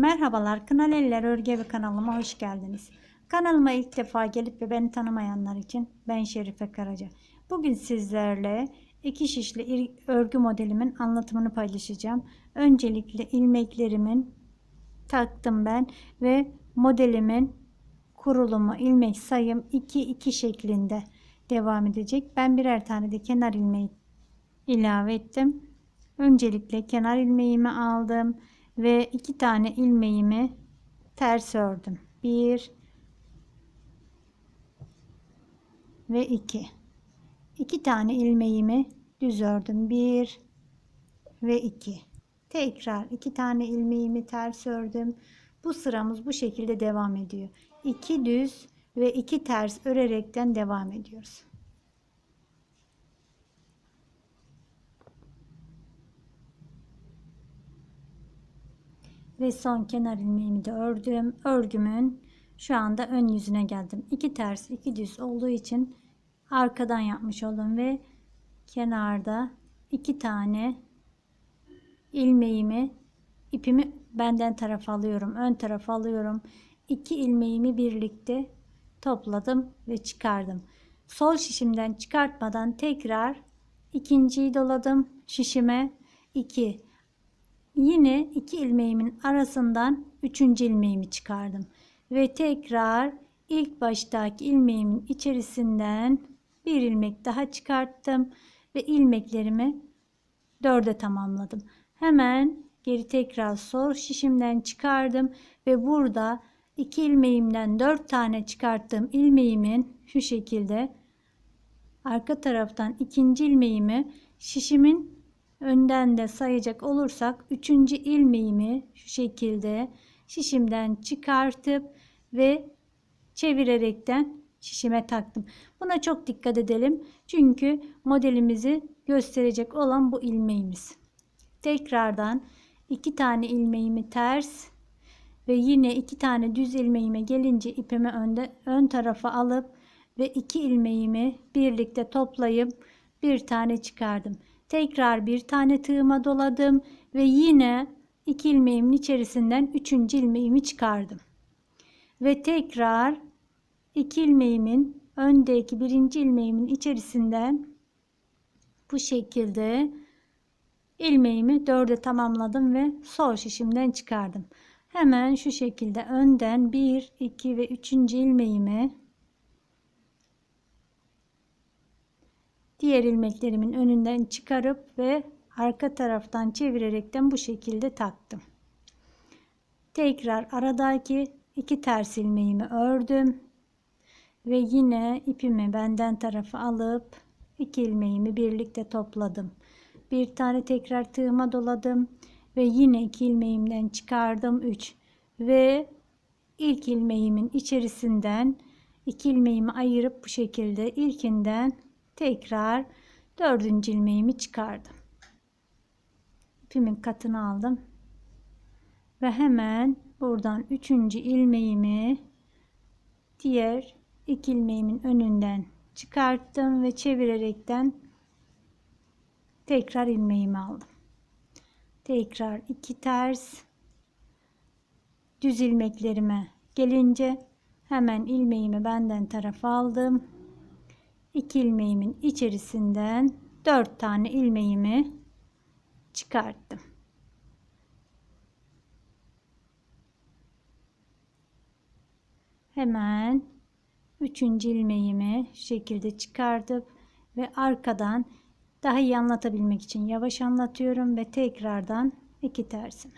Merhabalar, Kınal Eller Örgü Evi kanalıma hoş geldiniz. Kanalıma ilk defa gelip ve beni tanımayanlar için ben Şerife Karaca. Bugün sizlerle iki şişli örgü modelimin anlatımını paylaşacağım. Öncelikle ilmeklerimin taktım ben ve modelimin kurulumu ilmek sayım 2 2 şeklinde devam edecek. Ben birer tane de kenar ilmeği ilave ettim. Öncelikle kenar ilmeğimi aldım ve iki tane ilmeğimi ters ördüm. Bir ve iki. İki tane ilmeğimi düz ördüm. Bir ve iki. Tekrar iki tane ilmeğimi ters ördüm. Bu sıramız bu şekilde devam ediyor. İki düz ve iki ters örerekten devam ediyoruz. Ve son kenar ilmeğimi de ördüm. Örgümün şu anda ön yüzüne geldim. İki ters, iki düz olduğu için arkadan yapmış oldum ve kenarda iki tane ilmeğimi ipimi benden tarafa alıyorum. Ön tarafa alıyorum. İki ilmeğimi birlikte topladım ve çıkardım. Sol şişimden çıkartmadan tekrar ikinciyi doladım şişime 2 Yine iki ilmeğimin arasından üçüncü ilmeğimi çıkardım. Ve tekrar ilk baştaki ilmeğimin içerisinden bir ilmek daha çıkarttım. Ve ilmeklerimi dörde tamamladım. Hemen geri tekrar sol şişimden çıkardım. Ve burada iki ilmeğimden dört tane çıkarttığım ilmeğimin şu şekilde arka taraftan ikinci ilmeğimi şişimin önden de sayacak olursak üçüncü ilmeğimi şu şekilde şişimden çıkartıp ve çevirerekten şişime taktım. Buna çok dikkat edelim. Çünkü modelimizi gösterecek olan bu ilmeğimiz. Tekrardan iki tane ilmeğimi ters ve yine iki tane düz ilmeğime gelince ipimi önde ön tarafa alıp ve iki ilmeğimi birlikte toplayıp bir tane çıkardım. Tekrar bir tane tığıma doladım ve yine iki ilmeğimin içerisinden üçüncü ilmeğimi çıkardım. Ve tekrar iki ilmeğimin öndeki birinci ilmeğimin içerisinden bu şekilde ilmeğimi dörde tamamladım ve sol şişimden çıkardım. Hemen şu şekilde önden 1, 2 ve 3. ilmeğimi diğer ilmeklerimin önünden çıkarıp ve arka taraftan çevirerekten bu şekilde taktım. Tekrar aradaki iki ters ilmeğimi ördüm ve yine ipimi benden tarafa alıp iki ilmeğimi birlikte topladım. Bir tane tekrar tığıma doladım ve yine iki ilmeğimden çıkardım 3 ve ilk ilmeğimin içerisinden iki ilmeğimi ayırıp bu şekilde ilkinden tekrar dördüncü ilmeğimi çıkardım. İpimin katını aldım. Ve hemen buradan üçüncü ilmeğimi diğer iki ilmeğimin önünden çıkarttım ve çevirerekten tekrar ilmeğimi aldım. Tekrar iki ters düz ilmeklerime gelince hemen ilmeğimi benden tarafa aldım 2 ilmeğimin içerisinden 4 tane ilmeğimi çıkarttım. Hemen 3. ilmeğimi şekilde çıkartıp ve arkadan daha iyi anlatabilmek için yavaş anlatıyorum ve tekrardan iki tersimi.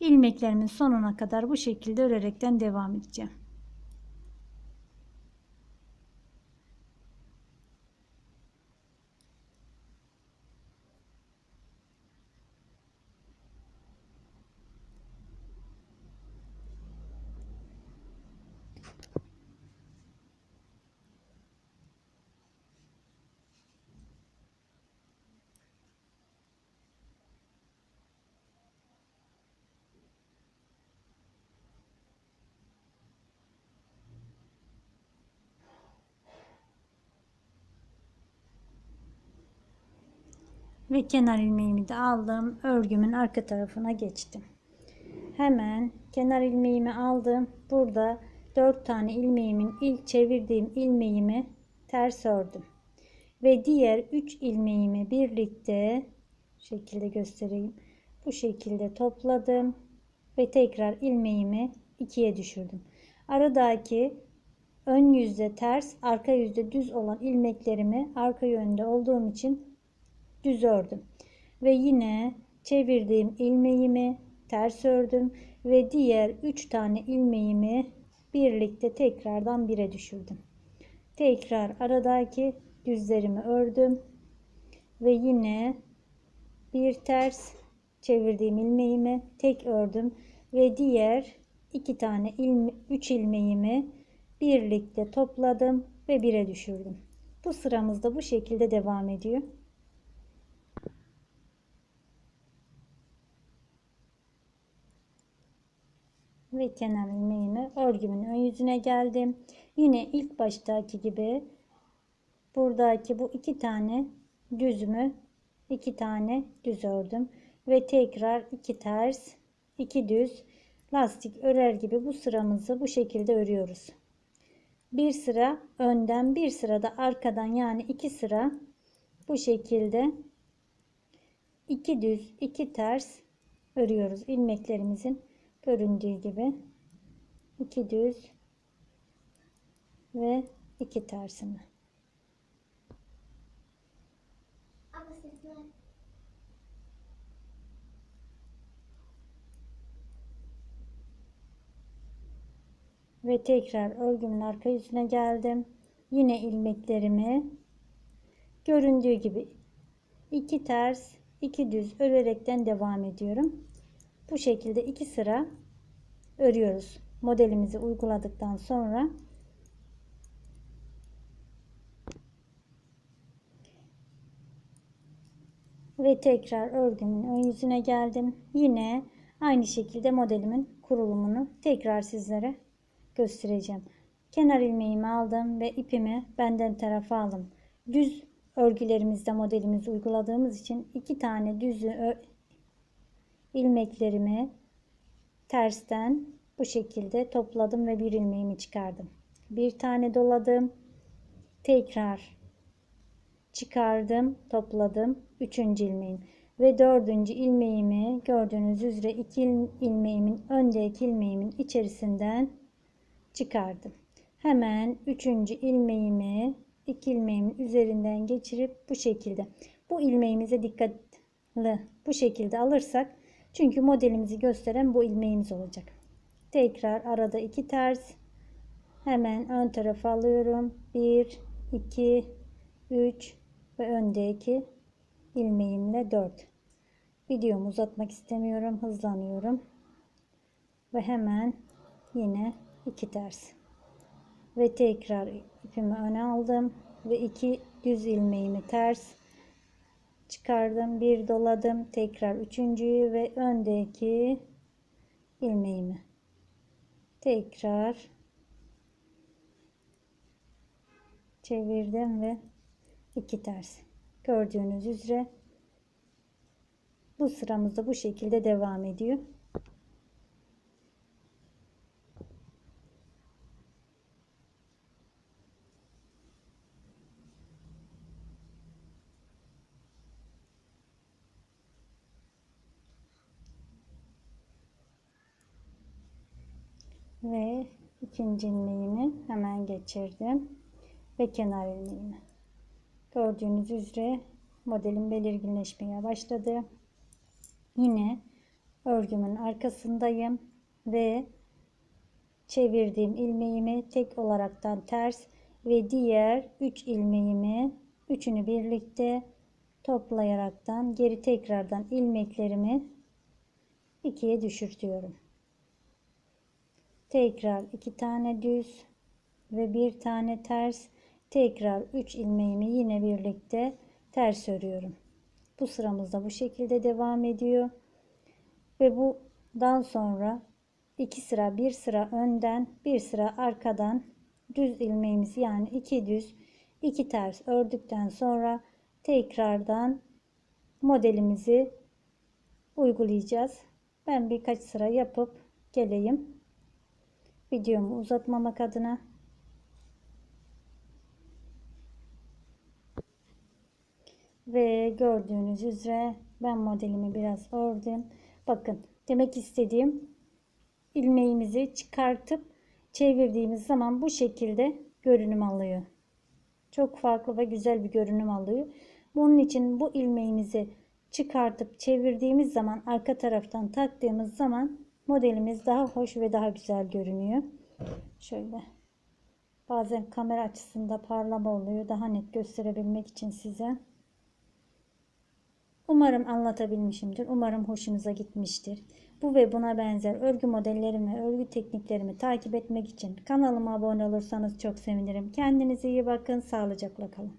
ilmeklerimin sonuna kadar bu şekilde örerekten devam edeceğim. Ve kenar ilmeğimi de aldım. Örgümün arka tarafına geçtim. hemen kenar ilmeğimi aldım. Burada 4 tane ilmeğimin ilk çevirdiğim ilmeğimi ters ördüm. Ve diğer 3 ilmeğimi birlikte şekilde göstereyim. Bu şekilde topladım ve tekrar ilmeğimi ikiye düşürdüm. Aradaki ön yüzde ters, arka yüzde düz olan ilmeklerimi arka yönde olduğum için düz ördüm. Ve yine çevirdiğim ilmeğimi ters ördüm ve diğer 3 tane ilmeğimi birlikte tekrardan bire düşürdüm. Tekrar aradaki düzlerimi ördüm ve yine bir ters çevirdiğim ilmeğimi tek ördüm ve diğer iki tane ilme, üç ilmeğimi birlikte topladım ve bire düşürdüm. Bu sıramızda bu şekilde devam ediyor. Ve kenar ilmeğimi örgümün ön yüzüne geldim. Yine ilk baştaki gibi buradaki bu iki tane düzümü iki tane düz ördüm ve tekrar iki ters iki düz lastik örer gibi bu sıramızı bu şekilde örüyoruz. Bir sıra önden bir sıra da arkadan yani iki sıra bu şekilde iki düz iki ters örüyoruz ilmeklerimizin göründüğü gibi iki düz ve iki tersini. Ve tekrar örgümün arka yüzüne geldim. Yine ilmeklerimi göründüğü gibi iki ters, iki düz örerekten devam ediyorum. Bu şekilde iki sıra örüyoruz. Modelimizi uyguladıktan sonra ve tekrar örgümün ön yüzüne geldim. Yine aynı şekilde modelimin kurulumunu tekrar sizlere göstereceğim. Kenar ilmeğimi aldım ve ipimi benden tarafa aldım. Düz örgülerimizde modelimizi uyguladığımız için iki tane düz ilmeklerimi tersten bu şekilde topladım ve bir ilmeğimi çıkardım. Bir tane doladım. Tekrar çıkardım, topladım. Üçüncü ilmeğim ve dördüncü ilmeğimi gördüğünüz üzere iki ilmeğimin öndeki ilmeğimin içerisinden çıkardım. Hemen üçüncü ilmeğimi iki ilmeğimin üzerinden geçirip bu şekilde bu ilmeğimize dikkatli bu şekilde alırsak çünkü modelimizi gösteren bu ilmeğimiz olacak. Tekrar arada iki ters. Hemen ön tarafa alıyorum. 1, 2, 3 ve öndeki ilmeğimle 4. Videomu uzatmak istemiyorum. Hızlanıyorum. Ve hemen yine iki ters. Ve tekrar ipimi öne aldım. Ve iki düz ilmeğimi ters çıkardım bir doladım tekrar üçüncüyü ve öndeki ilmeğimi. Tekrar çevirdim ve iki ters. Gördüğünüz üzere bu sıramızda bu şekilde devam ediyor ve ikinci ilmeğimi hemen geçirdim. Ve kenar ilmeğimi. Gördüğünüz üzere modelim belirginleşmeye başladı. Yine örgümün arkasındayım ve çevirdiğim ilmeğimi tek olaraktan ters ve diğer 3 ilmeğimi üçünü birlikte toplayaraktan geri tekrardan ilmeklerimi ikiye düşürtüyorum tekrar iki tane düz ve bir tane ters. Tekrar 3 ilmeğimi yine birlikte ters örüyorum. Bu sıramızda bu şekilde devam ediyor. Ve bundan sonra iki sıra bir sıra önden bir sıra arkadan düz ilmeğimizi yani iki düz iki ters ördükten sonra tekrardan modelimizi uygulayacağız. Ben birkaç sıra yapıp geleyim. Videomu uzatmamak adına. Ve gördüğünüz üzere ben modelimi biraz ördüm. Bakın demek istediğim ilmeğimizi çıkartıp çevirdiğimiz zaman bu şekilde görünüm alıyor. Çok farklı ve güzel bir görünüm alıyor. Bunun için bu ilmeğimizi çıkartıp çevirdiğimiz zaman arka taraftan taktığımız zaman modelimiz daha hoş ve daha güzel görünüyor. Şöyle bazen kamera açısında parlama oluyor. Daha net gösterebilmek için size. Umarım anlatabilmişimdir. Umarım hoşunuza gitmiştir. Bu ve buna benzer örgü modellerimi örgü tekniklerimi takip etmek için kanalıma abone olursanız çok sevinirim. Kendinize iyi bakın. Sağlıcakla kalın.